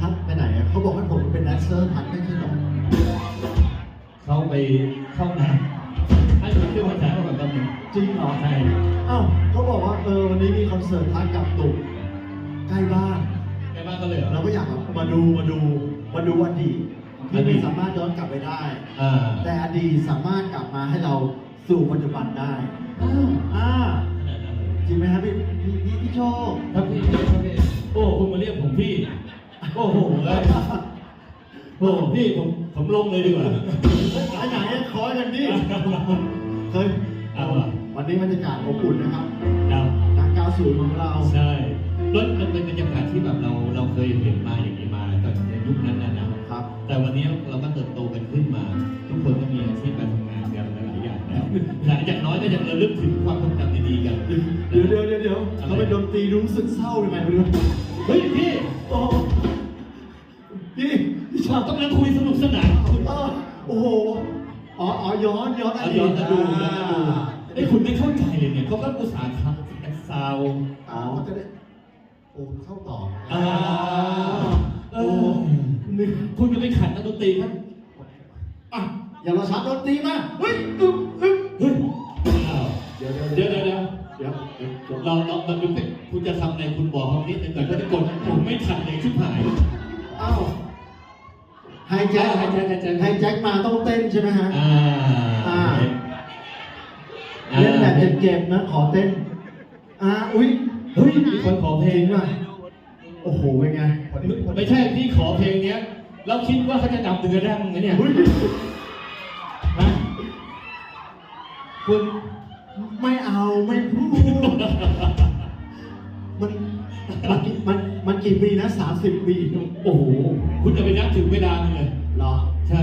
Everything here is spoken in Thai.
ทัศน์ไปไหนอะเขาบอกให้ผมเป็นแดนเซอร์ทัศน์ไม่ใช่หรอเขาไปเข้าน้ำให้ผมขึ้นมาแถวก่อนแป๊บนึงจริงเหรอใช่อ้าวเขาบอกว่าเออวันนี้มีคอนเสิร์ตทัศน์กับตุกใกล้บ้านแกบ้านก็เลยเหรอเราก็อยากมาดูมาดูมาดูอดีตที่อดีไม่ตสามารถย้อนกลับไปได้อ่าแต่อดีตสามารถกลับมาให้เราสู่ปัจจุบันได้อ้าวอ่าขนาดนั้นเลยจริงไหมครับพี่พี่พี่พี่โชคครับ โอ้โหเอ้ยโอ้พี่ผมผมลงเลยดีกว่าไอ้ไหนอะคอยกันดิเคยเอาอะ วันนี้บรรยากาศอบอุ่นนะครับครับนักก้าวสู่ของเราใช่แล้วมันเป็นบรรยากาศที่แบบเราเราเคยเห็นมาอย่างนี้มาตอนในยุคนั้นนะนะครับแต่วันนี้เราก็เติบโตกันขึ้นมา ทุกคนก็มีอาชีพการทำงานกันหลายๆอย่างแล้วแต่อย่างน้อยก็ยังระลึกถึงความทรงจำดีๆกันเดี๋ยวเดี๋ยวเดี๋ยวเดี๋ยวเขาเป็นดนตรีรู้สึกเศร้ายังไงไม่รู้ เราอบกำลังคุยสนุกสนานคุณเออโอ้โห อ๋ออ๋อย้อนย้อนอเอาดีตย้อนมาดูย้อนมาดูไอ้ยคุณไม่เข้าใจเลยเนี่ยเขาก็อุตสาห์ทำแซาวด์อ๋อเขาจะได้โอ้เข้าต่ออ่าเอโอ้อนี่คุณจะไปขัดนักดนตรีครับอะอย่าราช้าดนตรีมาเฮ้ยอึ๊บอึ๊บเฮ้ยอ้าวเดี๋ยวเดี๋ยวเดี๋ยวเดี๋ยวเดี๋ยวเดี๋ยวเดี๋ยวเราเราเราดูสิคุณจะทำอะไรคุณบอกเขานิดนึงก่อนก็จะกดผมไม่ทันเลยชิบหายอ้าว ไฮแจ็คไฮแจ็คไฮแจ็คไฮแจ็คมาต้องเต้นใช่ไหมฮะ อ่าอ่า เล่นแบบเจ็บๆนะขอเต้น อ่า อุ้ยเฮ้ยมีคนขอเพลเพลงงว่ะว่ะโอ้โห เป็นไง ไม่ใช่พี่ขอเพลงเนี้ยแล้วคิดว่าเขาจะจำเนื้อได้มั้งไหมเนี่ยอุ้ยฮะคุณไม่เอาไม่พูด มันมันกี่มันมันกี่ปีนะสามสิบปี โอ้โห คุณจะไปนับถึงเวลาเลยเหรอ ใช่